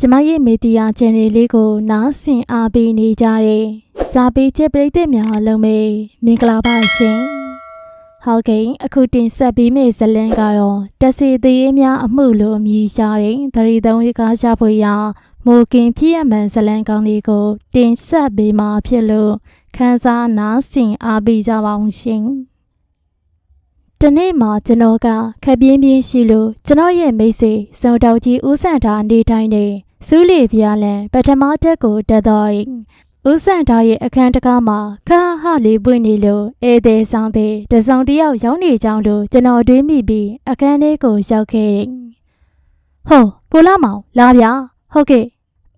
ကျမရဲ့မီဒီယာ channel လေးကို နားဆင်အားပေးနေကြတဲ့စာပေချက်ပရိသတ်များအားလုံးပဲမင်္ဂလာပါရှင်။ဟုတ်ကဲ့အခုတင်ဆက်ပေးမယ့်ဇာတ်လမ်းကတော့တစီသေးရေးများအမှုလိုအမည်ရှာတဲ့သရီသုံးရကားရှာဖွေရာမိုကင်ဖြစ်ရမှန်ဇာတ်လမ်းကောင်းလေးကို တင်ဆက်ပေးမှာဖြစ်လို့ခန်းစားနားဆင်အားပေးကြပါအောင်ရှင်။တနေ့မှာကျွန်တော်ကခပ်ပြင်းပြင်းရှိလို့ကျွန်တော်ရဲ့မိတ်ဆွေစုံတောက်ကြီးဦးဆန့်ထားနေတိုင်းနေ စူးလေပြားလန်ပထမတက်ကိုတက်တော်ရင်ဦးဆန့်ထားရဲ့အခန်းတကားမှာခါဟလေးပွင့်နေလို့ဧည့်သည်ဆောင်တဲ့တစုံတစ်ယောက်ရောက်နေကြောင်းလို့ကျွန်တော်တွေးမိပြီးအခန်းထဲကိုရောက်ခဲ့တယ်။ဟောကိုလာမောင်လာဗျာဟုတ်ကဲ့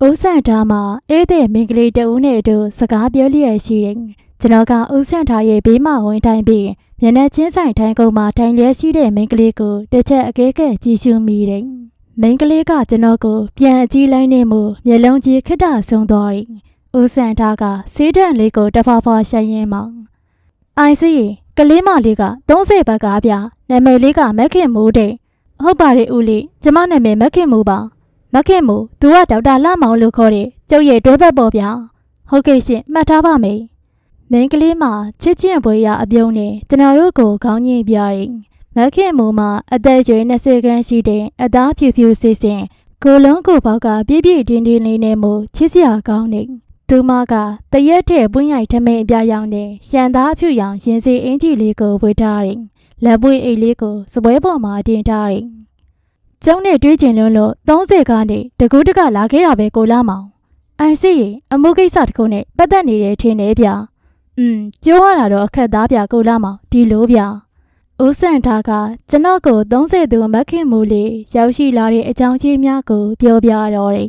ဦးဆန့်ထားမှာဧည့်သည်မိန်းကလေးတဦးနဲ့အတူစကားပြောလျက်ရှိတယ်။ကျွန်တော်ကဦးဆန့်ထားရဲ့ဘေးမှာဝင်တိုင်းပြီးမျက်နှာချင်းဆိုင်ထိုင်ကုန်မှာထိုင်လျက်ရှိတဲ့မိန်းကလေးကိုတစ်ချက်အကဲကဲကြည့်ရှုမိတယ်။ မိန်းကလေးကကျွန်တော်ကိုပြန်အကြည့်လိုက်နေမှုမျက်လုံးကြီးခစ်တာဆုံးသွားတယ်။ဦးစံထားကစေးတံလေးကိုတဖာဖာရှိုင်းရင်းမောင်။အိုင်စီကလေးမလေးက30ဘတ်ကားဗျာ။နာမည်လေးကမက်ခင်မိုးတဲ့။ဟုတ်ပါတယ်ဦးလေးကျမနာမည်မက်ခင်မိုးပါ။မက်ခင်မိုးသူကဒေါက်တာလမောင်လို့ခေါ်တဲ့ကျုပ်ရဲ့တွဲဘက်ပေါ့ဗျာ။ဟုတ်ကဲ့ရှင်မှတ်ထားပါမယ်။မိန်းကလေးမှာချစ်ချင်းပွဲရအပြုံးနဲ့ကျွန်တော်တို့ကိုခေါင်းညှိပြတယ်။ မက်ခင်မိုးမှာအသက်ရွယ်20ခန်းရှိတဲ့အသားဖြူဖြူစစ်စင်ကိုလုံးကိုပေါက်ကပြည့်ပြည့်တင်းတင်းလေးနဲ့မို့ချစ်စရာကောင်းနေ။သူမကတရက်တဲ့ပွင့်ရိုက်ထမင်းအပြရောင်နဲ့ရှန်သားဖြူရောင်ရင်စီအင်ကြီးလေးကိုဝေထားတယ်။လက်ပွေးအိတ်လေးကိုစပွဲပေါ်မှာတင်ထားတယ်။ကျုံနဲ့တွေးကျင်လွန်းလို့30ကနေတကူးတကလာခဲ့တာပဲကိုလာမောင်။အိုင်စီရင်အမှုကိစ္စတစ်ခုနဲ့ပတ်သက်နေတယ်ထင်တယ်ဗျာ။อืมကျိုးရတာတော့အခက်သားပြကိုလာမောင်ဒီလိုဗျ ဦးစံထားကကျွန်တော်ကို30သူမက်ခင်မူလေးရောက်ရှိလာတဲ့အကြောင်းကြီးများကို ပြောပြတော့တယ်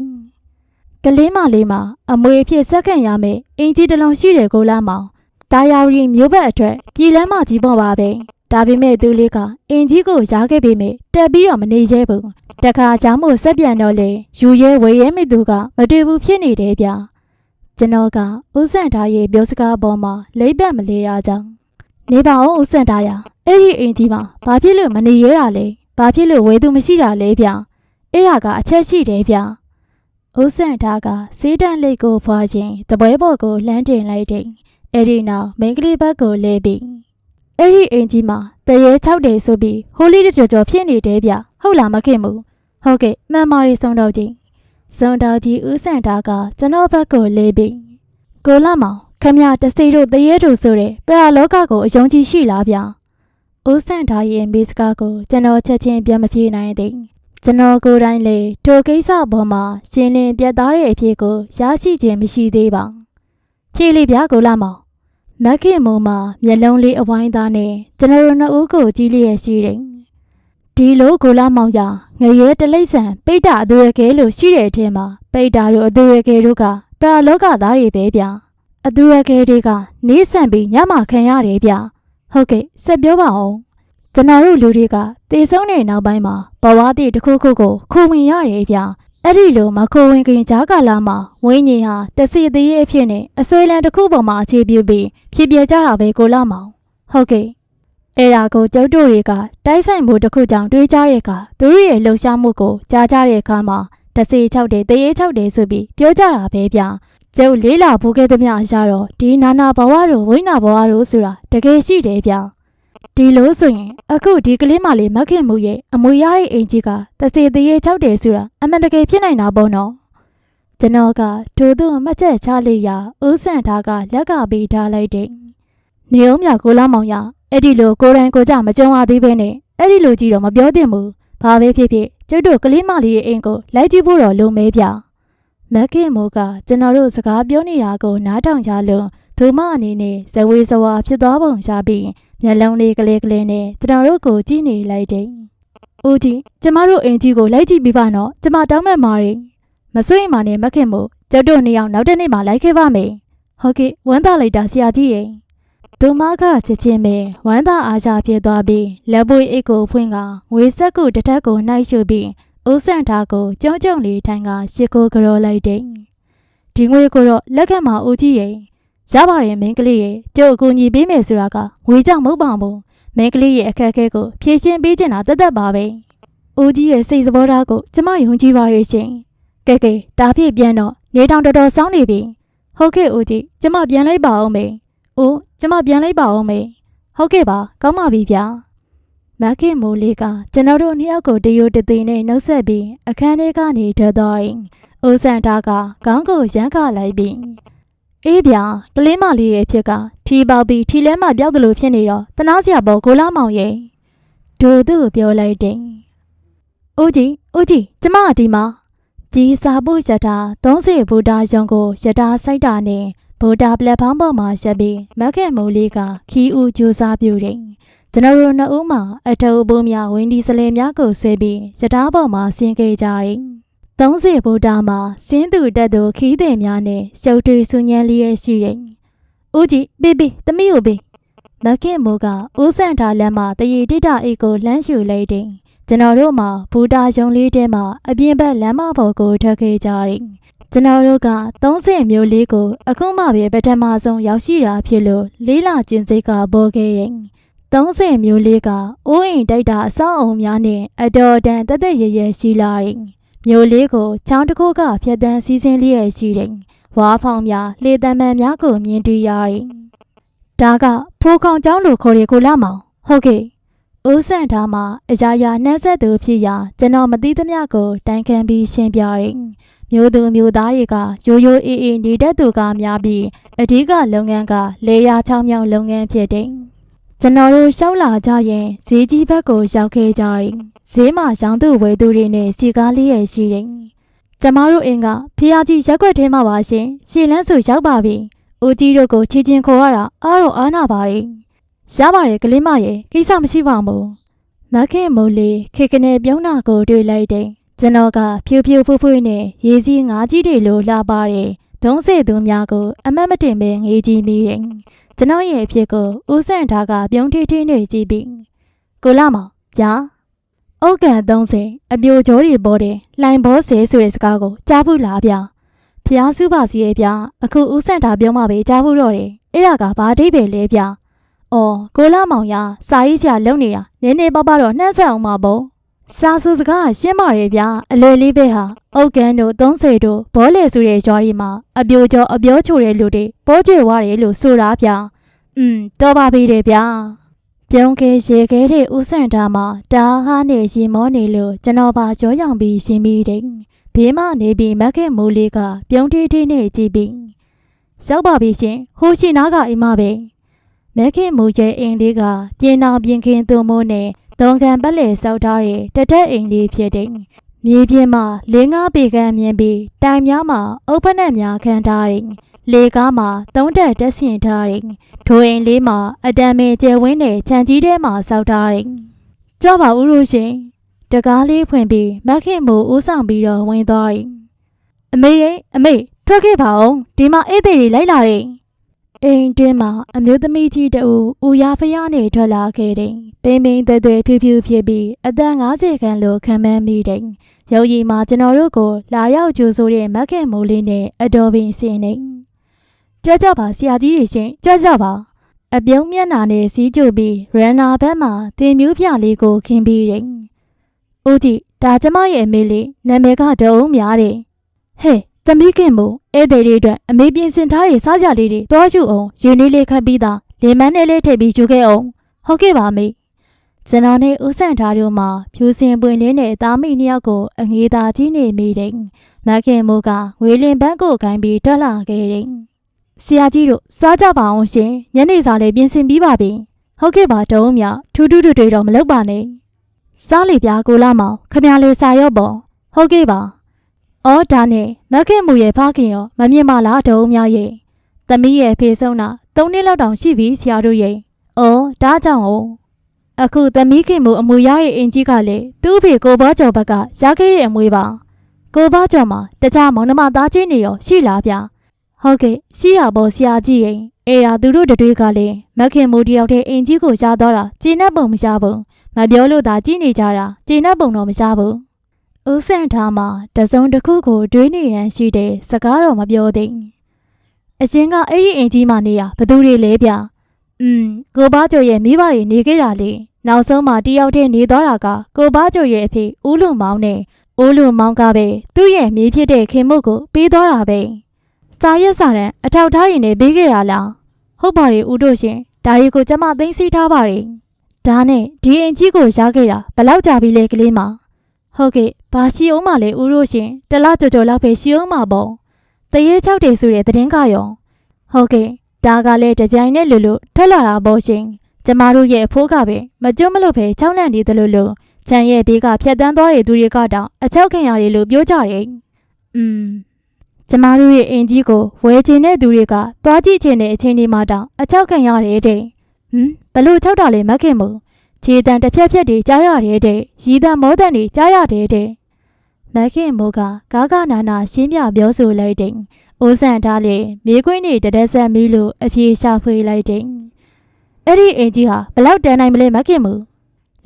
ကလေးမလေးမှာအမွေအဖြစ်ဆက်ခံရမယ်အင်ကြီးတစ်လုံးရှိတယ်ကိုလာမောင်တာယာရီမျိုးဘက်အတွက်ပြည်လမ်းမကြီးပေါ်ပါပဲဒါပေမဲ့သူလေးကအင်ကြီးကိုရားခဲ့ပေမဲ့တက်ပြီးတော့မနေရဲဘူးတခါချောင်းမို့ဆက်ပြန်တော့လေယူရဲဝေရဲမိသူကမတွေ့ဘူးဖြစ်နေတယ်ဗျာကျွန်တော်ကဦးစံထားရဲ့ပြောစကားပေါ်မှာလိမ့်ပတ်မလဲရကြောင်း နေပါအောင်ဦးစံထားရအဲ့ဒီအိမ်ကြီးမှာဘာဖြစ်လို့မနေရတာလဲဘာဖြစ်လို့ဝေသူမရှိတာလဲဗျအဲ့ဒါကအချက်ရှိတယ်ဗျဦးစံထားကစေးတန်းလိတ်ကိုဖွာခြင်းတပွဲပေါ်ကိုလှမ်းတင်လိုက်တယ်အဲ့ဒီနောက်မိန်းကလေးဘက်ကိုလဲပြီးအဲ့ဒီအိမ်ကြီးမှာတရေ၆တယ်ဆိုပြီးဟိုလီတကြော်ကြော်ဖြစ်နေတယ်ဗျဟုတ်လားမခင်ဘူးဟုတ်ကဲ့မှန်ပါရီဆုံးတော့ချင်းစုံတော်ကြီးဦးစံတာကကျွန်တော်ဘက်ကိုလေးပြီးကိုလာမောင် ခမရတစီတို့တရေတို့ဆိုတဲ့ပရာလောကကိုအယုံကြည်ရှိလားဗျာဦးစံတာရဲ့မိစကားကိုကျွန်တော်ချက်ချင်းပြန်မပြေနိုင်သေးကျွန်တော်ကိုယ်တိုင်လေထိုကိစ္စပေါ်မှာရှင်းလင်းပြတ်သားတဲ့အဖြစ်ကိုရရှိခြင်းမရှိသေးပါဖြေလေဗျာကိုလာမောင်မက်ခင်မုံမှာမျက်လုံးလေးအဝိုင်းသားနဲ့ကျွန်တော်တို့နှစ်ဦးကိုကြည့်လျက်ရှိတယ်ဒီလိုကိုလာမောင်ရငရဲတလိမ့်ဆန်ပိတ္တာအသူရကဲလို့ရှိတဲ့အထက်မှာပိတ္တာတို့အသူရကဲတို့ကပရာလောကသားတွေပဲဗျာ အသူရကဲတွေကနေဆန်ပြီးညမခံရတယ်ဗျာဟုတ်ကဲ့ဆက်ပြောပါအောင်ကျွန်တော်တို့လူတွေကတေဆုံးတဲ့နောက်ပိုင်းမှာဘဝတည်တစ်ခုခုကိုခိုဝင်ရတယ်ဗျာအဲ့ဒီလိုမခိုဝင်ခင်ကြားကာလမှာဝိညာဉ်ဟာတစီသေးရဲ့အဖြစ်နဲ့အစွဲလန်းတစ်ခုပေါ်မှာအခြေပြုပြီးဖြစ်ပြကြတာပဲကိုလာမောင်ဟုတ်ကဲ့အဲ့ဒါကိုကျုပ်တို့တွေကတိုက်ဆိုင်မှုတစ်ခုကြောင့်တွေးကြတဲ့အခါသူတို့ရဲ့လှုပ်ရှားမှုကိုကြားကြတဲ့အခါမှာတစေ၆တယ်တရေ၆တယ်ဆိုပြီးပြောကြတာပဲဗျာ ကျုပ်လေးလာဖို့ခဲ့သမျှအရာတော့ဒီနာနာဘဝတို့ဝိညာဘဝတို့ဆိုတာတကယ်ရှိတယ်ဗျာဒီလိုဆိုရင်အခုဒီကလေးမလေးမခင်မှုရဲ့အမွေရတဲ့အိမ်ကြီးကတစေတရေ၆တယ်ဆိုတာအမှန်တကယ်ဖြစ်နိုင်တာပေါ့နော်ကျွန်တော်ကဒို့သူမှတ်ချက်ချလိုက်ရဦးစံထားကလက်ကပေးထားလိုက်တယ်နေအောင်မြကိုလာမောင်ရအဲ့ဒီလိုကိုယ်တိုင်ကိုယ်ကြမကြုံရသေးပဲနဲ့အဲ့ဒီလိုကြီးတော့မပြောသင့်ဘူး။ဘာပဲဖြစ်ဖြစ်ကျုပ်တို့ကလေးမလေးရဲ့အိမ်ကိုလိုက်ကြည့်ဖို့တော့လိုမဲဗျ။ မက်ခင်မိုးကကျွန်တော်တို့စကားပြောနေတာကိုနားထောင်ကြလို့ဒုမအနေနဲ့ဇဝေဇဝါဖြစ်သွားပုံရပြီးမျက်လုံးလေးကလေးကလေးနဲ့ကျွန်တော်တို့ကိုကြည့်နေလိုက်တယ်။ဦးကြီးကျမတို့အိမ်ကြီးကိုလိုက်ကြည့်ပြီးပါနော်။ကျမတောင်းမှန်ပါတယ်။မဆွေးမှနဲ့မခင်မိုးကျုပ်တို့နှစ်ယောက်နောက်တစ်နေ့မှလိုက်ခဲ့ပါမယ်။ဟုတ်ကဲ့ဝမ်းသာလိုက်တာဆရာကြီးရဲ့သူမကချက်ချင်းပဲဝမ်းသာအားကြဖြစ်သွားပြီးလက်ပွေအိတ်ကိုဖွင့်ကငွေဆက်ကူတစ်ထက်ကိုနှိုက်ရှုပြီး ဦးဆန့်ထားကိုကြုံကြုံလေးထိုင်ကရှ िख ိုးကြောလိုက်တယ်ဒီငွေကိုတော့လက်ခံမှာဦးကြီးရဲ့ရပါတယ်မင်းကလေးရဲ့ကျုပ်အကူညီပေးမယ်ဆိုတာကငွေကြောင့်မဟုတ်ပါဘူးမင်းကလေးရဲ့အခက်အခဲကိုဖြေရှင်းပေးချင်တာတသက်ပါပဲဦးကြီးရဲ့စိတ်သဘောထားကိုကျမယုံကြည်ပါရဲ့ရှင်ကကဲကဲဒါဖြစ်ပြန်တော့နေတောင်တော်တော်စောင်းနေပြီဟုတ်ကဲ့ဦးကြီးကျမပြန်လိုက်ပါအောင်မေဦးကျမပြန်လိုက်ပါအောင်မေဟုတ်ကဲ့ပါကောင်းပါပြီဗျာ မခင်မိုးလေးကကျွန်တော်တို့နှစ်ယောက်ကိုတရိုတသေးနဲ့နှုတ်ဆက်ပြီးအခန်းထဲကနေထွက်သွားရင်ဦးစံတာကခေါင်းကိုရမ်းခလိုက်ပြီးအေးဗျာကလေးမလေးရဲ့ဖြစ်ကထီပေါက်ပြီးထီလဲမှပြောက်တယ်လို့ဖြစ်နေတော့တနာစရာပေါ်ကိုလာမောင်ရဲ့ဒိုသူ့ကိုပြောလိုက်တယ်ဦးကြီးဦးကြီးကျမကဒီမှာဒီစာဖို့ရတာ30ဗုဒ္ဓရုံကိုရတာစိုက်တာနဲ့ဗုဒ္ဓပလက်ဖောင်းပေါ်မှာရက်ပြီးမက်ခဲ့မိုးလေးကခီးဦးကြိုးစားပြုတယ် ကျွန်တော်တို့နှစ်ဦးမှာအထူးဘုံများဝင်းဒီစလဲများကိုဆွဲပြီးရတာပေါ်မှာဆင်းခဲ့ကြတယ်30ဗုဒ္ဓမှာစင်းသူတက်သူခီးတဲ့များနဲ့ရှုပ်ထွေးဆူညံလေးရရှိတယ်ဦးကြီးဘေးဘေးသမီးကိုဘေးမက်ခဲ့မိုးကဦးဆန့်ထားလမ်းမှာတရီတိတအိတ်ကိုလှမ်းရှူလိုက်တယ်ကျွန်တော်တို့မှာဘူတာယုံလေးတဲမှာအပြင်ဘက်လမ်းမပေါ်ကိုထွက်ခဲ့ကြတယ်။ကျွန်တော်တို့က30မျိုးလေးကိုအခုမှပဲပထမဆုံးရောက်ရှိတာဖြစ်လို့လေးလာကျင်စိတ်ကပေါ်ခဲ့တယ်။ 30မျိုးလေးကအိုးအိမ်တိုက်တာအဆောက်အုံများနဲ့အတော်တန်တက်တက်ရရရှိလာတယ်။မျိုးလေးကိုချောင်းတစ်ခုကဖြတ်တန်းစီးစင်းလေးရရှိတယ်။ဝါဖောင်များလေတံမှန်များကိုမြင်တွေ့ရတယ်။ဒါကဖိုးခေါင်ကျောင်းလိုခေါ်ရကိုလာမောင်ဟုတ်ကဲ့ဦးဆန့်ထားမှာအရာရာနှက်ဆက်သူဖြစ်ရာကျွန်တော်မသိသမျှကိုတိုင်ခံပြီးရှင်းပြတယ်။မျိုးသူမျိုးသားတွေကရိုးရိုးအေးအေးနေတတ်သူကများပြီးအဓိကလုပ်ငန်းကလေယာချောင်းမြောင်းလုပ်ငန်းဖြစ်တယ်။ ကျွန်တော်တို့ရှောက်လာကြရင်ဈေးကြီးဘက်ကိုရောက်ခဲ့ကြတယ်။ဈေးမှာရောင်းသူဝယ်သူတွေနဲ့စီကားလေးရရှိတယ်။ကျမတို့အင်းကဖျားကြီးရက်ွက်ထဲမှာပါရှင်။ရှည်လန်းဆိုရောက်ပါပြီ။ဦးကြီးတို့ကိုချီချင်းခေါ်ရတာအားတော့အားနာပါတယ်။ရပါတယ်ကလေးမရဲ့ကိစ္စမရှိပါဘူးမခင်မိုးလေးခေကနေပြုံးနာကိုတွေ့လိုက်တယ်ကျွန်တော်ကဖြူဖြူဖွဖွနဲ့ရေစီးငါးကြီးတွေလိုလှပါတယ်ဒုံးစေသူများကိုအမတ်မတင်ပဲငေးကြည့်မိတယ် ကျွန်တော်ရဲ့အဖြစ်ကိုဦးဆန့်ထားကပြုံးထီးထီးနေကြည့်ပြီးကိုလာမောင်ဗျာအုတ်ကန်30အပြိုကြောတွေပေါ်တယ်လှိုင်ဘောဆဲဆိုတဲ့စကားကိုကြားဘူးလားဗျာဖျားစုပါစီရဲ့ဗျာအခုဦးဆန့်ထားပြောမှပဲကြားဘူးတော့တယ်အဲ့ဒါကဘာအဓိပ္ပာယ်လဲဗျာ။အော်ကိုလာမောင်ရစာရေးဆရာလုံနေတာနည်းနည်းပါးပါတော့နှမ်းဆက်အောင်ပါပေါ့။ စာဆိုစကားရှင်းပါတယ်ဗျာအလွယ်လေးပဲဟာ။အုတ်ကန်တို့30တို့ဘောလေဆိုတဲ့ရွာကြီးမှာအပြိုကျော်အပြောချိုတဲ့လူတွေပေါ်ကျွေဝါတယ်လို့ဆိုတာဗျာ။อืมတော်ပါပြီတယ်ဗျာ။ပြုံးခဲရေခဲတဲ့ဥဆန်တာမှာတာဟာနဲ့ရင်မောနေလို့ကျွန်တော်ပါကြောရောင်ပြီးရှင်းပြီးတယ်။ဘေးမနေပြီးမက်ခဲမိုးလေးကပြုံးတီးတီးနဲ့ကြည့်ပြီးရောက်ပါပြီရှင်ဟိုရှိနားကအိမ်မပဲ။မက်ခင်မူရဲ့အိမ်လေးကပြင်းအောင်ပြင်းခင်းသူမိုးနဲ့ သုံးခံပတ်လည်ဆောက်ထားတဲ့တတက်အိမ်လေးဖြစ်တယ်။မြေပြင်မှာလေးငါးပေခန့်မြင်ပြီးတိုင်များမှာအုပ်ဖက်နဲ့များခန်းထားတယ်။လေကားမှာသုံးတက်တက်ဆင်ထားတယ်။ထိုအိမ်လေးမှာအတံမေကျဲဝင်းနဲ့ခြံကြီးထဲမှာဆောက်ထားတယ်။ကြောက်ပါဦးလို့ရှင်။တကားလေးဖွင့်ပြီးမက်ခင်မူဦးဆောင်ပြီးတော့ဝင်သွားတယ်။အမေရဲ့အမေထွက်ခဲ့ပါအောင်ဒီမှာဧည့်သည်တွေလိုက်လာတယ်။ အိမ်တွင်းမှာအမျိုးသမီးကြီးတဦးဦးရဖျားနေထွက်လာခဲ့တယ်။ပိန်ပိန်သွဲသွဲဖြူဖြူဖြစ်ပြီးအသက်50ခန့်လိုခံမှန်းမိတယ်။ရုပ်ရည်မှာကျွန်တော်တို့ကိုလာရောက်ကြိုဆိုတဲ့မက်ခင်မိုးလေးနဲ့အတော်ပင်စင်နေ။ကြွကြပါဆရာကြီးတွေရှင်ကြွကြပါ။အပြုံးမျက်နာနဲ့စီးကြိုပြီးရန်နာဘက်မှာတင်မျိုးပြလေးကိုခင်းပြီးတယ်။ဦးကြီးဒါကျမရဲ့အမေလေးနာမည်ကဒုံများတယ်။ဟဲ့ သမီးခင်မို့ဧည့်သည်တွေအတွက်အမေပြင်ဆင်ထားတဲ့စားကြလေးတွေတွားယူအောင်ယူနေလေးခတ်ပြီးသားလေမန်းနဲ့လေးထည့်ပြီးယူခဲ့အောင်ဟုတ်ကဲ့ပါမေကျွန်တော်နဲ့ဦးဆန့်ထားတို့မှာဖြူစင်ပွင့်လင်းတဲ့သားမိနှစ်ယောက်ကိုအငေးသာကြီးနေမိတယ်မခင်မိုးကဝေလင်ဘန်းကိုခိုင်းပြီးထွက်လာခဲ့တယ်ဆရာကြီးတို့စားကြပါအောင်ရှင်ညနေစာလည်းပြင်ဆင်ပြီးပါပြီဟုတ်ကဲ့ပါတုံးမြထူးထူးတွေတော့မလုပ်ပါနဲ့စားလေပြားကိုလာမောင်ခမရလေးစာရော့ပေါ့ဟုတ်ကဲ့ပါ အော်ဒါနဲ့မက်ခင်မူရဲ့ဖခင်ရောမမြင်ပါလားတုံးများရဲ့သမီးရဲ့ဖေဆုံးတာ၃နှစ်လောက်တောင်ရှိပြီဆရာတို့ရဲ့အော်ဒါကြောင့်哦အခုသမီးခင်မူအမွေရတဲ့အင်ကြီးကလည်းသူ့အဖေကိုဘောကျော်ဘက်ကရခဲ့တဲ့အမွေပါကိုဘောကျော်မှာတခြားမောင်နှမသားချင်းတွေရောရှိလားဗျဟုတ်ကဲ့ရှိတာပေါ့ဆရာကြီးရဲ့အေးရသူတို့တွေကလည်းမခင်မူတယောက်တည်းအင်ကြီးကိုရတော့တာကျင်းတဲ့ပုံမရဘူးမပြောလို့သာကြည့်နေကြတာကျင်းတဲ့ပုံတော့မရဘူး ဦးဆန့်ထားမှာတစုံတစ်ခုကိုတွေးနေရန်ရှိတဲ့စကားတော့မပြောသေးအရင်ကအဲ့ဒီအိမ်ကြီးမှနေရဘသူတွေလဲဗျอืมကိုဘာကျော်ရဲ့မိဘတွေနေခဲ့တာလေနောက်ဆုံးမှတယောက်တည်းနေသွားတာကကိုဘာကျော်ရဲ့အဖေဦးလုံမောင်နဲ့အိုးလိုမောင်းကားပဲသူ့ရဲ့မြေးဖြစ်တဲ့ခင်မုတ်ကိုပေးသွားတာပဲစာရက်စာတန်းအထောက်ထားရင်လည်းပေးခဲ့ရလားဟုတ်ပါရဲ့ဦးတို့ရှင်ဒါရီကိုကျမသိမ်းဆည်းထားပါတယ်ဒါနဲ့ဒီအင်ကြီးကိုရခဲ့တာဘယ်လောက်ကြာပြီလဲကလေးမဟုတ်ကဲ့ ဘာရှိအောင်မလဲဦးတို့ရှင်တလားကြော်ကြော်လောက်ပဲရှိအောင်မပေါ့တရေချောက်တယ်ဆိုတဲ့သတင်းကရောဟုတ်ကဲ့ဒါကလည်းတပြိုင်နဲ့လို့လို့ထွက်လာတာပေါ့ရှင်ကျမတို့ရဲ့အဖိုးကပဲမကျွတ်မလို့ပဲချောင်းလန့်နေတယ်လို့လို့ချန်ရဲ့ဘေးကဖြတ်တန်းသွားတဲ့သူတွေကတောင်အချောက်ခင်ရတယ်လို့ပြောကြတယ်။อืมကျမတို့ရဲ့အင်ကြီးကိုဝယ်ချင်တဲ့သူတွေကသွားကြည့်ချင်တဲ့အချိန်ဒီမှာတောင်အချောက်ခင်ရတယ်တဲ့။ဟမ်ဘလို့ချောက်တာလဲမခင်မို့ခြေတံတစ်ဖြက်ဖြက်တွေကြားရတယ်တဲ့။ရီတံမောတံတွေကြားရတယ်တဲ့။ မခင်မို့ကကားကနာနာရှင်းပြပြောဆိုလိုက်တဲ့။အိုးဆန်ထားလေမိခွင်းတွေတရက်ဆက်မီးလို့အပြေရှာဖွေလိုက်တဲ့။အဲ့ဒီအင်ကြီးဟာဘလောက်တန်နိုင်မလဲမခင်မို့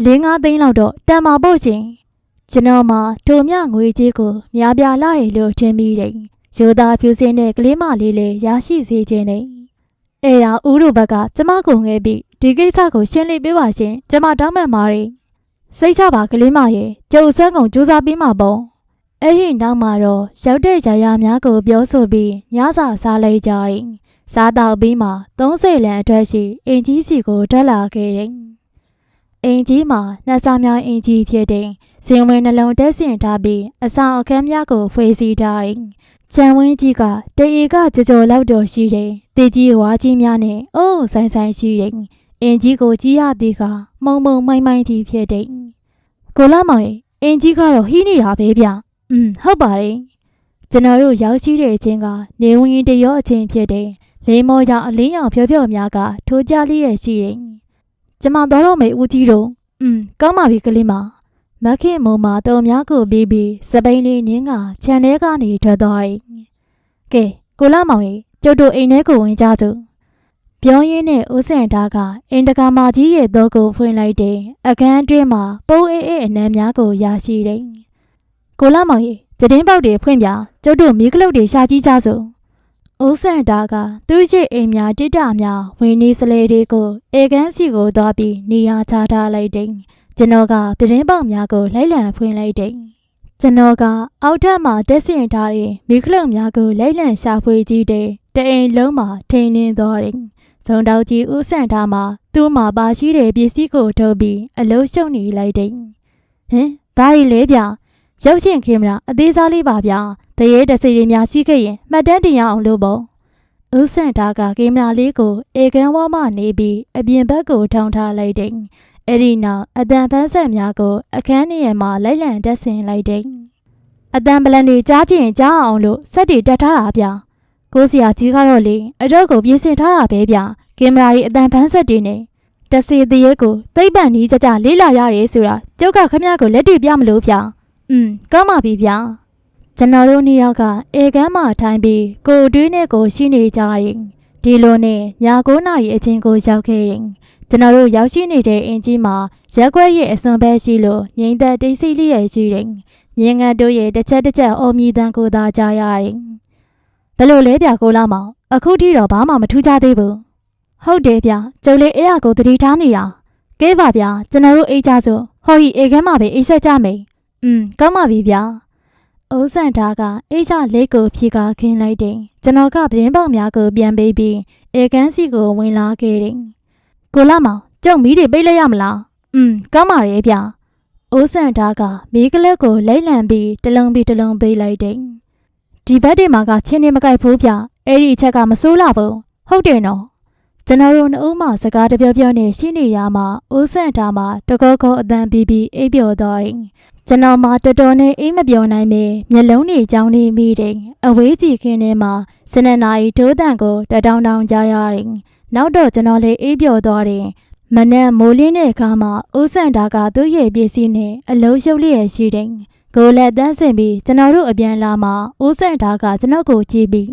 လင်းငါးသိန်းလောက်တော့တန်မှာပေါ့ရှင်ကျွန်တော်မှထိုမြငွေကြီးကိုများပြားလာတယ်လို့ထင်မိတယ်ရိုးသားဖြူစင်းတဲ့ကလေးမလေးလေးရရှိစေခြင်းနဲ့အဲ့ဒါဦးတို့ဘက်ကကျမကိုငဲပြီးဒီကိစ္စကိုရှင်းလင်းပေးပါရှင်ကျမတောင်းပန်ပါတယ်စိတ်ချပါကလေးမရဲ့ကျုပ်ဆွမ်းကုန်စူးစမ်းပြီးမှပေါ့ အဲ့ဒီနောက်မှာတော့ရောက်တဲ့ຢာယာများကိုပြောဆိုပြီးညစာစားလိုက်ကြတယ်စားတော့ပြီးမှသုံးစိတ်လန်အတွက်ရှိအင်ကြီးစီကိုတက်လာခဲ့တယ်အင်ကြီးမှာနှစားများအင်ကြီးဖြစ်တဲ့ဇင်ဝင်နှလုံးတက်ဆင်ထားပြီးအဆောင်အခန်းများကိုဖွေစီထားတယ်ချန်ဝင်းကြီးကတအေကကြော်ကြော်လောက်တော့ရှိတယ်တေကြီးဝါကြီးများနဲ့အုံးဆိုင်ဆိုင်ရှိတယ်အင်ကြီးကိုကြီးရသည်ကမှုံမှုံမိုင်းမိုင်းကြီးဖြစ်တယ်ကိုလာမောင်ရဲ့အင်ကြီးကတော့ဟီးနေတာပဲဗျ อืมဟုတ်ပါတယ်ကျွန်တော်တို့ရောက်ရှိတဲ့အချိန်ကနေဝင်ရင်တရောအချိန်ဖြစ်တယ်လိမ္မောရောင်အလင်းရောင်ဖြောဖြောများကထိုးကြလျက်ရှိတယ်ကျမတော်တော့မေဦးကြီးတို့อืมကောင်းပါပြီကလေးမမခင်မုံမှာတုံများကိုပြီးပြီးစပိန်လေးနင်းကခြံထဲကနေထွက်သွားတယ်ကဲကိုလာမောင်ကြီးကျုပ်တို့အိမ်ထဲကိုဝင်ကြစို့ပြောရင်းနဲ့ဦးစင်သားကအင်တကာမကြီးရဲ့တော့ကိုဖွင့်လိုက်တယ်အခန်းအတွင်းမှာပုံးအေးအေးအနံများကိုရရှိတယ် ကိုလာမောင်ကြီးသတင်းပေါက်တွေဖွင့်ပြကျုပ်တို့မိကလုတ်တွေရှာကြည့်ကြစို့ဦးစင်သားကသူ့ရဲ့အိမ်များတိတများဝင်းနီးစလဲတွေကိုအေကန်းစီကိုသွားပြီးနေရာချထားလိုက်တယ်ကျွန်တော်ကသတင်းပေါက်များကိုလိုက်လံဖွင့်လိုက်တယ်ကျွန်တော်ကအောက်ထပ်မှာတက်ဆင်ထားတဲ့မိခလုတ်များကိုလိုက်လံရှာဖွေကြည့်တယ်တအိမ်လုံးမှာထိန်နေသွားတယ်ဇုံတောက်ကြီးဦးဆန့်ထားမှာသူ့မှာပါရှိတဲ့ပစ္စည်းကိုထုတ်ပြီးအလုံးရှုံနေလိုက်တယ်ဟင်ဘာကြီးလဲဗျ ရုပ်ရှင်ကင်မရာအသေးစားလေးပါဗျတရေတစီတွေများရှိခဲ့ရင်မှတ်တမ်းတင်ရအောင်လို့ပေါ့ဦးဆန့်ထားကကင်မရာလေးကိုအေကန်ဝါမှနေပြီးအပြင်ဘက်ကိုထောင်ထားလိုက်တယ်အဲ့ဒီနောက်အတန်ပန်းဆက်များကို အခန်းနေရာမှာလိုက်လံတက်ဆင်လိုက်တယ်။အတန်ပလန်တွေကြားကျင်ကြားအောင်လို့စက်တွေတက်ထားတာဗျ။ကိုစရာကြီးကတော့လေအတော့ကိုပြင်ဆင်ထားတာပဲဗျ။ကင်မရာကြီးအတန်ပန်းဆက်တွေနဲ့တစီတရေကိုသိပ်ပန်နီးကြကြလေးလာရတယ်ဆိုတာကျုပ်ကခမရကိုလက်တွေ့ပြမလို့ဗျ။ อืมကောင်းပါပြီဗျ။ကျွန်တော်တို့နှစ်ယောက်ကအေကမ်းမှာထိုင်ပြီးကိုတွင်းနဲ့ကိုရှိနေကြတယ်။ဒီလိုနဲ့ည9နာရီအချိန်ကိုရောက်ခဲ့တယ်။ကျွန်တော်တို့ရောက်ရှိနေတဲ့အင်ကြီးမှာရက်ွက်ရဲ့အစွန်ဘဲရှိလို့ငိမ့်သက်တိတ်ဆိတ်လေးရဲ့ရှိတယ်။မြင်းငတ်တို့ရဲ့တစ်ချက်တစ်ချက်အော်မြည်တန်ကိုသာကြားရတယ်။ဘယ်လိုလဲဗျကိုလာမောင်အခုထိတော့ဘာမှမထူးခြားသေးဘူး။ဟုတ်တယ်ဗျကျုပ်လေးအဲ့အကိုတတိထားနေတာ။ကဲပါဗျကျွန်တော်တို့အိတ်ကြစို့ဟော်ရီအိတ်ခမ်းမှာပဲအိတ်ဆက်ကြမယ်။ อืมကောင်းပါပြီဗျ။အိုးဆန်သားကအိတ်ချလက်ကိုဖြီကာခင်းလိုက်တယ်။ကျွန်တော်ကပရင်ပေါက်များကိုပြန်ပေးပြီးအေကန်းစီကိုဝင်လာခဲ့တယ်။ကိုလာမောင်ကျုံမီးတွေပိတ်လိုက်ရမလား။อืมကောင်းပါရဲ့ဗျ။အိုးဆန်သားကမီးကလပ်ကိုလိုက်လံပြီးတလုံးပြီးတလုံးပေးလိုက်တယ်။ဒီဘက်တွေမှာကချင်းနေမကြိုက်ဘူးဗျ။အဲ့ဒီအချက်ကမစိုးလာဘူး။ဟုတ်တယ်နော်။ ကျွန်တော်တို့နှစ်ဦးမှစကားတပြောပြောနဲ့ရှိနေရမှာအိုးဆန်သားမှတကောကောအတန်ပြီးပြီးအိပ်ပျော်သွားတယ်။ကျွန်တော်မှတော်တော်နဲ့အိမ်မပြောနိုင်မေမျက်လုံးတွေကြောင်းနေမိတယ်။အဝေးကြီးခင်းထဲမှာစနေနာရီထိုးတန်ကိုတတောင်တောင်ကြားရတယ်။နောက်တော့ကျွန်တော်လည်းအိပ်ပျော်သွားတယ်။မနက်မိုးလင်းတဲ့အခါမှာဦးစံတာကသူ့ရဲ့ပစ္စည်းနဲ့အလုံးရှုပ်လျက်ရှိတယ်။ကိုလက်တန်းစင်ပြီးကျွန်တော်တို့အပြန်လာမှာဦးစံတာကကျွန်တော်ကိုကြည့်ပြီး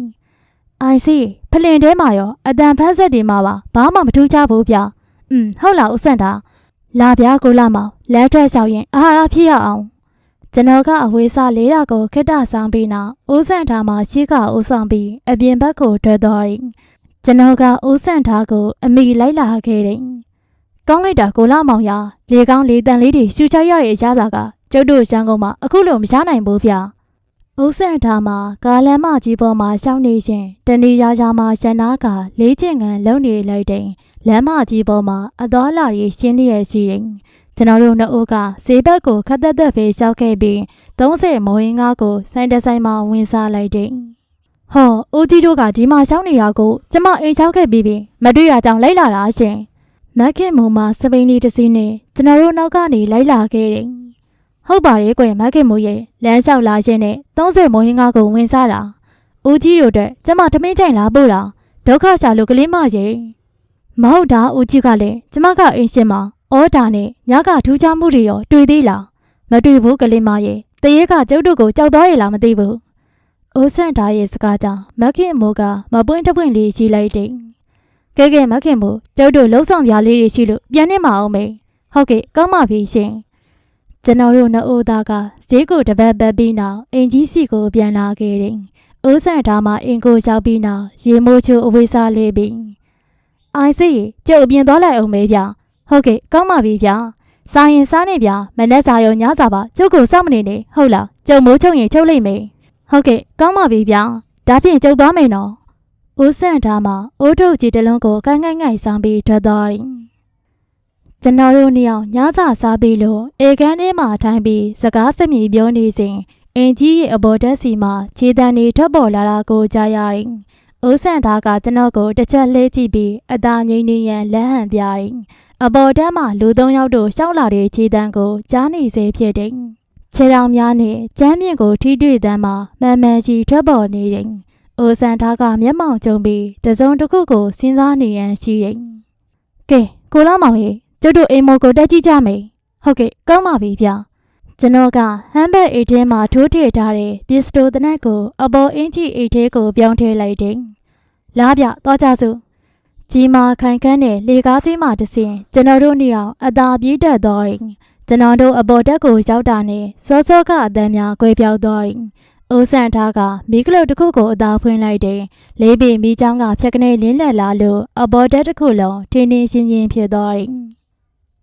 အိုင်စီဖလင်ထဲမှာရောအတန်ဖန်းဆက်တွေမှာပါဘာမှမထူးခြားဘူးဗျ။อืมဟုတ်လားဦးစံတာလာဗျာကိုလာမောင်လက်ထွက်လျှောက်ရင်အာဟာရဖြစ်ရအောင်ကျွန်တော်ကအဝေးစားလေးတာကိုခက်တဆောင်ပြီးနောက်ဦးစံထားမှာရှိကဦးဆောင်ပြီးအပြင်ဘက်ကိုထွက်သွားတယ်ကျွန်တော်ကဦးစံထားကိုအမိလိုက်လာခဲ့တယ်ကောင်းလိုက်တာကိုလာမောင်ရလေကောင်းလေတန်လေးတွေရှူချိုက်ရတဲ့အရာသာကကျုပ်တို့ရန်ကုန်မှာအခုလိုမရနိုင်ဘူးဗျ။ ဦးစံထားမှာကားလမ်းမကြီးပေါ်မှာရှောင်းနေရှင်တဏီရာရာမှာရန်နာကလေးကျင်ကန်လုံနေလိုက်တဲ့လမ်းမကြီးပေါ်မှာအသွားလာရေးရှင်းလျက်ရှိတယ်။ကျွန်တော်တို့နှစ်ဦးကဈေးဘက်ကိုခက်သက်သက်ပဲရှောက်ခဲ့ပြီး30မိုးရင်းကားကိုဆိုင်တဆိုင်မှာဝင်စားလိုက်တယ်။ဟောဦးကြီးတို့ကဒီမှာရှောင်းနေတာကိုကျမအိမ်ရှောက်ခဲ့ပြီးပြီမတွေ့ရကြောင်လိုက်လာတာရှင်။မက်ခင်မုံမှာစပိန်လေးတစ်စီးနဲ့ကျွန်တော်တို့နောက်ကနေလိုက်လာခဲ့တယ်။ ဟုတ်ပါရဲ့ကွယ်မက်ခင်မုံရဲ့လမ်းလျှောက်လာခြင်းနဲ့30မိုးရင်းကားကိုဝင်စားတာ။ဦးကြီးတို့အတွက်ကျမထမင်းချိန်လာပို့တာဒုက္ခရှာလို့ကလေးမရဲ့မဟုတ်တာဦးကြီးကလည်းကျမကအိမ်ရှင်မှာအော်ဒါနဲ့ညကထူးခြားမှုတွေရောတွေ့သေးလားမတွေ့ဘူးကလေးမရဲ့တရေကကျုပ်တို့ကိုကြောက်သွားရလားမသိဘူးအိုးဆန့်သားရဲ့စကားကြောင့်မခင်မိုးကမပွင့်တပွင့်လေးရှိလိုက်တယ်ကဲကဲမခင်မိုးကျုပ်တို့လှုပ်ဆောင်ကြလေးတွေရှိလို့ပြန်နေမအောင်မေဟုတ်ကဲ့ကောင်းပါပြီရှင် ကျွန်တော်တို့နှစ်ဦးသားကဈေးကိုတပတ်ပတ်ပြီးနောက်အင်ကြီးစီကိုပြန်လာခဲ့တယ်။အိုးဆန်သားမှာအင်ကိုရောက်ပြီးနောက်ရေမိုးချိုအဝေးစားလေးပြီးအိုင်စီကျုပ်အပြင်သွားလိုက်အောင်မေးဗျ။ဟုတ်ကဲ့ကောင်းပါပြီဗျ။စားရင်စားနေဗျ။မနဲ့စားရောညစားပါကျုပ်ကိုစောင့်မနေနဲ့ဟုတ်လား။ကျုပ်မိုးချုံရင်ချုပ်လိုက်မေး။ဟုတ်ကဲ့ကောင်းပါပြီဗျ။ဒါဖြင့်ကျုပ်သွားမယ်နော်။အိုးဆန်သားမှာအိုးထုတ်ကြီးတစ်လုံးကိုကိုင်းကိုင်းကိုင်းဆောင်ပြီးထွက်သွားတယ်။ ကျွန်တော်တို့နှစ်ယောက်ညစာစားပြီးလို့အေကန်းထဲမှာထိုင်ပြီးစကားစမြည်ပြောနေစဉ်အင်ကြီးရဲ့အပေါ်တက်စီမှာခြေတံတွေထွက်ပေါ်လာတာကိုကြားရတယ်။အိုးဆန်သားကကျွန်တော်ကိုတစ်ချက်လှည့်ကြည့်ပြီးအသာငိမ့်နေရန်လက်ဟန်ပြတယ်။အပေါ်တက်မှာလူသုံးယောက်တို့ရှောက်လာတဲ့ခြေတံကိုကြားနေစေဖြစ်တယ်။ခြေထောင်များနဲ့ကျမ်းမြင့်ကိုထိတွေ့တမ်းမှာမှန်မှန်ကြီးထွက်ပေါ်နေတယ်။အိုးဆန်သားကမျက်မှောင်ကျုံပြီးတစုံတစ်ခုကိုစဉ်းစားနေရန်ရှိတယ်။ကဲကိုလာမောင်ရေ ကျုပ်တို့အိမ်မော်ကိုတက်ကြည့်ကြမယ်ဟုတ်ကဲ့ကောင်းပါပြီဗျကျွန်တော်ကဟမ်ဘတ်အိတ်ထဲမှာထိုးထည့်ထားတဲ့ပစ္စတိုတနက်ကိုအပေါ်အင်ကြီးအိတ်ထဲကိုပြောင်းထည့်လိုက်တယ်လာဗျတော့ကြစို့ကြီးမာခိုင်ခန်းတဲ့လေကားကြီးမှတစ်စင်ကျွန်တော်တို့နှစ်ယောက်အသာပြေးတက်သွားတယ်ကျွန်တော်တို့အပေါ်တက်ကိုရောက်တာနဲ့စောစောကအတန်းများ꿰ပြောက်သွားတယ်အိုးဆန်ထားကမီးကလုတ်တစ်ခုကိုအသာဖွင့်လိုက်တယ်။လေးပင်မီးချောင်းကဖြက်ကနေလင်းလက်လာလို့အဘော်တက်တစ်ခုလုံးထင်းထင်းရှင်းရှင်းဖြစ်သွားတယ်။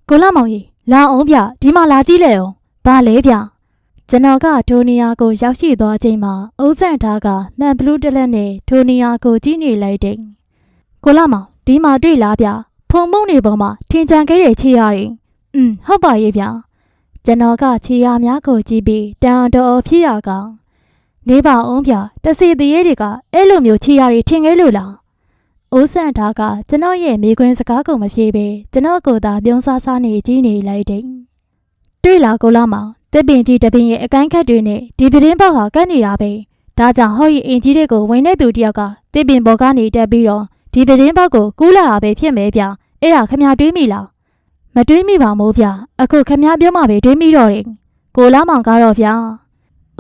ကိုလာမောင်ကြီးလာအောင်ဗျဒီမှာလာကြည့်လေအောင်။ဘာလဲဗျ။ကျွန်တော်ကထိုနီယာကိုရောက်ရှိသွားချိန်မှာအိုးဆန်ထားကမှန်ဘလူးတစ်လက်နဲ့ထိုနီယာကိုကြည့်နေလိုက်တယ်။ကိုလာမောင်ဒီမှာတွေ့လားဗျ။ဖုံမုံနေပေါ်မှာထင်ကြံခဲ့တဲ့ခြေရတယ်။อืมဟုတ်ပါရဲ့ဗျ။ကျွန်တော်ကခြေရများကိုကြည့်ပြီးတန်တော်ဖြစ်ရကောင်နေပါအောင်ဗျတစီတရေတွေကအဲ့လိုမျိုးခြေရတွေထင်ခဲ့လို့လား အိုးဆန်ထားကကျွန်တော်ရဲ့မိခွန်းစကားကိုမဖြေပဲကျွန်တော်ကိုယ်သာပြုံးဆားဆားနေကြည့်နေလိုက်တယ်တွေ့လားကိုလာမောင်တစ်ပင်ကြီးတစ်ပင်ရဲ့အကိုင်းခတ်တွေနဲ့ဒီပရင်ပေါက်ဟာကတ်နေတာပဲဒါကြောင့်ဟော်ရီအင်ကြီးတွေကိုဝင်တဲ့သူတယောက်ကတစ်ပင်ပေါ်ကနေတက်ပြီးတော့ဒီပရင်ပေါက်ကိုကူးလာတာပဲဖြစ်မယ်ဗျအဲ့ဒါခမတွေးမိလားမတွေးမိပါမို့ဗျအခုခမပြောမှပဲတွေးမိတော့တယ်ကိုလာမောင်ကတော့ဗျ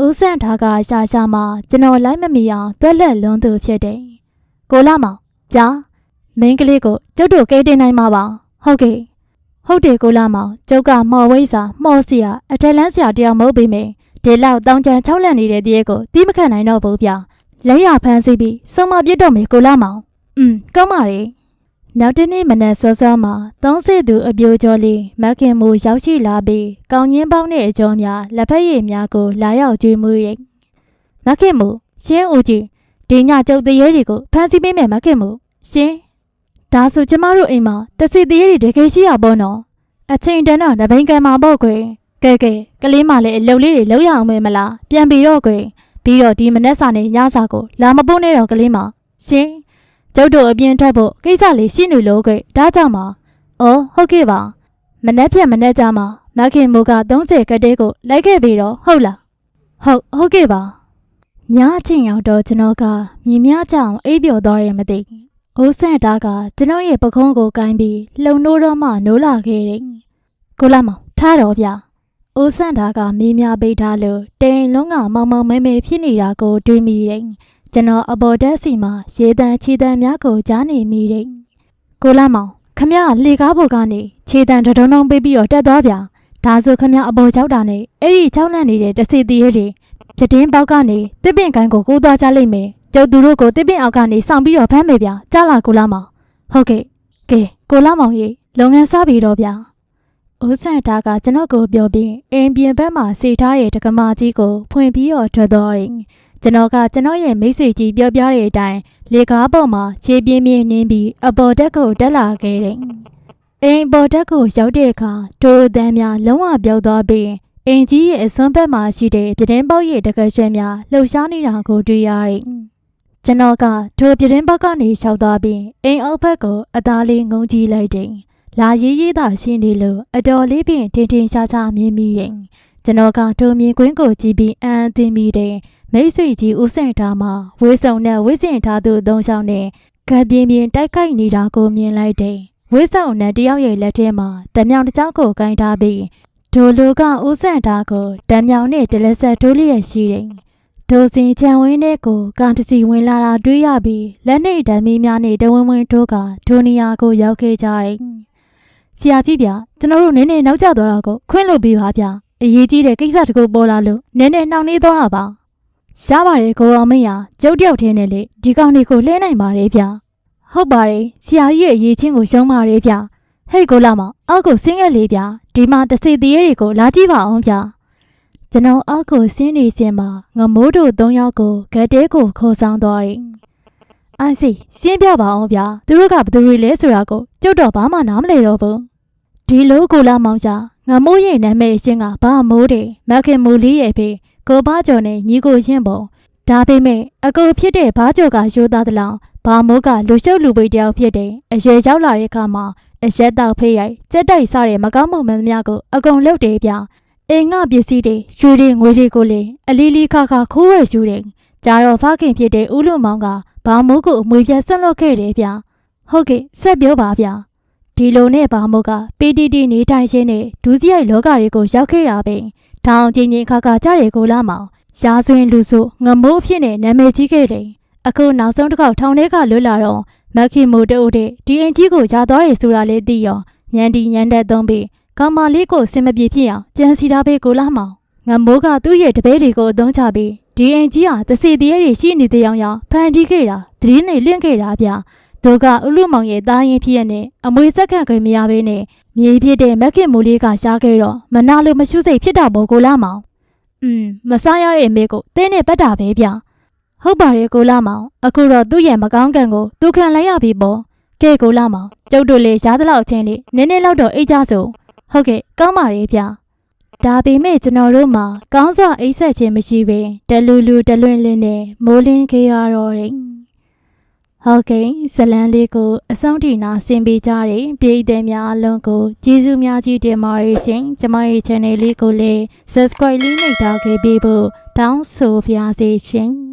ဦးဆန့်ထားကရှာရှာမှကျွန်တော်လိုက်မမီအောင်တွက်လက်လွန်းသူဖြစ်တယ်ကိုလာမောင် ကြားမင်းကလေးကိုကျုပ်တို့ကဲတင်နိုင်မှာပါဟုတ်ကဲ့ဟုတ်တယ်ကိုလာမောင်ကျုပ်ကမော်ဝိစာမော်စီယာအထက်လန်းဆရာတယောက်မဟုတ်ပေမယ့်ဒီလောက်တောင်ချမ်းချောက်လန့်နေတဲ့တည်းကိုတီးမခံနိုင်တော့ဘူးဗျလက်ရဖမ်းစီပြီးစုံမပြစ်တော့မယ်ကိုလာမောင်อืมကောင်းပါရဲ့နောက်တနေ့မနက်စောစောမှာသုံးစစ်သူအပြိုကျော်လေးမခင်မူရောက်ရှိလာပြီးကောင်းချင်းပေါင်းတဲ့အကျော်များလက်ဖက်ရည်များကိုလာရောက်ကျွေးမွေးရဲ့မခင်မူရှင်းဦးကြီး ဒီညကျုပ်တရေတွေကိုဖမ်းဆီးပေးမယ်မခင်မူရှင်ဒါဆိုကျမတို့အိမ်မှာတစီတရေတွေတကယ်ရှိရပေါ့နော်အချိန်တန်တော့နဘိန်ကံမှာပေါ့ကွယ်ကဲကဲကလေးမလေးအလုပ်လေးတွေလုပ်ရအောင်မယ်မလားပြန်ပြီးတော့ကွယ်ပြီးတော့ဒီမနေ့စာနဲ့ညစာကိုလာမပို့နဲ့တော့ကလေးမရှင်ကျုပ်တို့အပြင်ထွက်ဖို့ကိစ္စလေးရှိနေလို့ကွယ်ဒါကြောင့်ပါအော်ဟုတ်ကဲ့ပါမနေ့ဖြတ်မနေ့ကြမှာမခင်မိုးက30ကတဲ့ကိုလိုက်ခဲ့ပြီးတော့ဟုတ်လားဟုတ်ဟုတ်ကဲ့ပါ ညအချိန်ရောက်တော့ကျွန်တော်ကမြင်များကြအောင်အိပ်ပျော်သွားရမသိအိုးဆန့်တာကကျွန်တော်ရဲ့ပခုံးကိုကိုင်းပြီးလှုံနိုးတော့မှနိုးလာခဲ့တယ်ကိုလာမောင်ထားတော့ဗျအိုးဆန့်တာကမီးများပိတ်ထားလို့တိမ်လုံးကမောင်မောင်မဲမဲဖြစ်နေတာကိုတွေးမိတယ်ကျွန်တော်အပေါ်တက်စီမှာရေတံခြေတံများကိုကြားနေမိတယ်ကိုလာမောင်ခမရလေကားပေါ်ကနေခြေတံတဒုံဒုံပေးပြီးတော့တက်သွားဗျာဒါဆိုခမရအပေါ်ရောက်တာနဲ့အဲ့ဒီချောင်းလန့်နေတဲ့တစီတီးရဲတွေ ပြတင်းပေါက်ကနေတစ်ပင်ကိုင်းကိုကိုးသွားကြလိမ့်မယ်ကျုပ်သူတို့ကိုတစ်ပင်အောက်ကနေစောင့်ပြီးတော့ဖမ်းမယ်ဗျာကြားလာကိုလာမောင်ဟုတ်ကဲ့ကဲကိုလာမောင်ရေလုပ်ငန်းစပြီတော့ဗျာဦးဆန်တာကကျွန်တော်ကိုပြောပြီးအိမ်ပြင်ဘက်မှာစေထားတဲ့တက္ကမကြီးကိုဖွင့်ပြီးတော့ထွက်သွားတယ်ကျွန်တော်ကကျွန်တော်ရဲ့မိတ်ဆွေကြီးပြောပြတဲ့အတိုင်းလေကားပေါ်မှာခြေပြင်းပြင်းနင်းပြီးအပေါ်တက်ကိုတက်လာခဲ့တယ်အိမ်ပေါ်တက်ကိုရောက်တဲ့အခါထိုအသံများလုံးဝပြောက်သွားပြီး အိမ်ကြီးရဲ့အစွန်းဘက်မှာရှိတဲ့ပြတင်းပေါက်ရဲ့တကယ်ရွှဲများလှုပ်ရှားနေတာကိုတွေ့ရတယ်ကျွန်တော်ကထိုပြတင်းပေါက်ကနေလျှောက်သွားပြီးအိမ်အောက်ဘက်ကိုအသားလေးငုံကြည့်လိုက်တယ်လာရေးရေးသာရှင်းနေလို့အတော်လေးပင်ထင်ထင်ရှားရှားမြင်မိတယ်။ကျွန်တော်ကထိုမြင်ကွင်းကိုကြည့်ပြီးအံ့အသင်မိတယ်။မိတ်ဆွေကြီးဦးစင်ထားမှာဝေးစုံနဲ့ဝေးစင်ထားသူသုံးဆောင်နဲ့ကပြင်းပြင်းတိုက်ခိုက်နေတာကိုမြင်လိုက်တယ်။ဝေးစုံနဲ့တယောက်ရဲ့လက်ထဲမှာတမြောင်တစ်ကြောက်ကိုကင်ထားပြီး ဒိုလိုကဦးစင်ထားကိုတမြောင်နဲ့တလက်ဆက်ထိုးလျက်ရှိတယ်။ဒိုစင်ချံဝင်းတဲ့ကိုကန်တစီဝင်လာတာတွေ့ရပြီးလက်နဲ့ဓာမီများနဲ့တဝင်းဝင်းထိုးကဒိုနီယာကိုရောက်ခဲ့ကြတယ်။ဆရာကြီးဗျကျွန်တော်တို့နည်းနည်းနောက်ကျသွားတာကိုခွင့်လို့ပေးပါဗျအရေးကြီးတဲ့ကိစ္စတခုပေါ်လာလို့နည်းနည်းနှောင့်နှေးသွားတာပါရပါတယ်ကိုအောင်မင်းရကျုပ်တယောက်တည်းနဲ့လေဒီကောင်လေးကိုလှဲနိုင်ပါတယ်ဗျဟုတ်ပါတယ်ဆရာကြီးရဲ့အရေးချင်းကိုရှုံးပါတယ်ဗျ ဟဲ့ကိုလာမအောက်ကိုဆင်းခဲ့လေဗျဒီမှာတစီတရေတွေကိုလာကြည့်ပါအောင်ဗျကျွန်တော်အောက်ကိုဆင်းနေစဉ်မှာငမိုးတို့၃ယောက်ကိုဂတ်တဲကိုခေါ်ဆောင်သွားတယ်အိုင်စီရှင်းပြပါအောင်ဗျသူတို့ကဘယ်သူတွေလဲဆိုတာကိုကျုပ်တော့ဘာမှနားမလဲတော့ဘူးဒီလိုကိုလာမောင်ရှာငမိုးရဲ့နာမည်အရှင်းကဘာမိုးတယ်မခင်မူလေးရဲ့ဖေကိုဘာကျော်နဲ့ညီကိုရှင်းပုံဒါပေမဲ့အကူဖြစ်တဲ့ဘာကျော်ကရိုးသားသလောင်ဘာမိုးကလူရှုပ်လူပိတ်တယောက်ဖြစ်တယ်အရွယ်ရောက်လာတဲ့အခါမှာ အရက်တောက်ဖေးရိုက်စက်တိုက်စားတဲ့မကောင်းမှုမှန်သမျှကိုအကုန်လုပ်တယ်ဗျအိမ်ငါပစ္စည်းတွေရွှေတွေငွေတွေကိုလေအလီလီခါခါခိုးဝဲယူတယ်ကြာတော့ဖခင်ဖြစ်တဲ့ဦးလူမောင်ကဘာမိုးကိုအမွေပြတ်ဆွန့်လွတ်ခဲ့တယ်ဗျဟုတ်ကဲ့ဆက်ပြောပါဗျဒီလိုနဲ့ဘာမို့က PTT နေထိုင်ခြင်းနဲ့ဒုစရိုက်လောကတွေကိုရောက်ခဲ့တာပဲထောင်ချင်းချင်းခါခါကြတယ်ကိုလာမောင်ရာဇဝင်လူဆိုငမိုးအဖြစ်နဲ့နာမည်ကြီးခဲ့တယ်အခုနောက်ဆုံးတစ်ခေါက်ထောင်ထဲကလွတ်လာတော့ မက်ခီမိုတိုးတဲ့ဒီအင်ကြီးကိုရသွားရဆိုတာလေးသိရောညန်တီညန်တက်သုံးပြီးကောင်မလေးကိုစင်မပြေဖြစ်အောင်ကြံစီထားပေးကိုလာမောင်ငမိုးကသူ့ရဲ့တပည့်တွေကိုအသုံးချပြီးဒီအင်ကြီးဟာတစီတရေတွေရှိနေတဲ့အောင်ရောဖန်တီးခဲ့တာသတည်နေလင့်ခဲ့တာဗျသူကအလူမောင်ရဲ့တာရင်ဖြစ်ရတဲ့အမွေစက္ကန့်ခွင့်မရဘဲနဲ့မြေဖြစ်တဲ့မက်ခင်မိုးလေးကရှားခဲ့တော့မနာလို့မရှုစိတ်ဖြစ်တာပေါ့ကိုလာမောင်อืมမစားရတဲ့အမေကိုတင်းနဲ့ပတ်တာပဲဗျ ဟုတ်ပါတယ်ကိုလာမောင်အခုတော့သူ့ရဲ့မကောင်းကံကိုသူခံလိုက်ရပြီပေါ့ကဲကိုလာမောင်ကျုပ်တို့လေရားသလောက်အချင်းလေးနည်းနည်းလောက်တော့အိတ်ကြစို့ဟုတ်ကဲ့ကောင်းပါရဲ့ဗျဒါပေမဲ့ကျွန်တော်တို့မှာကောင်းစွာအိတ်ဆက်ခြင်းမရှိဘဲတလူလူတလွင်လင်းနဲ့မိုးလင်းခဲ့ရတော့တယ်ဟုတ်ကဲ့ဇလန်းလေးကိုအဆုံးထိနာဆင်ပေးကြတဲ့ပြည်သူများအလုံးကိုကျေးဇူးများကြီးတင်ပါတယ်ရှင်ကျမရဲ့ channel လေးကိုလည်း subscribe လေးနှိပ်ထားခဲ့ပေးဖို့တောင်းဆိုပါရစေရှင်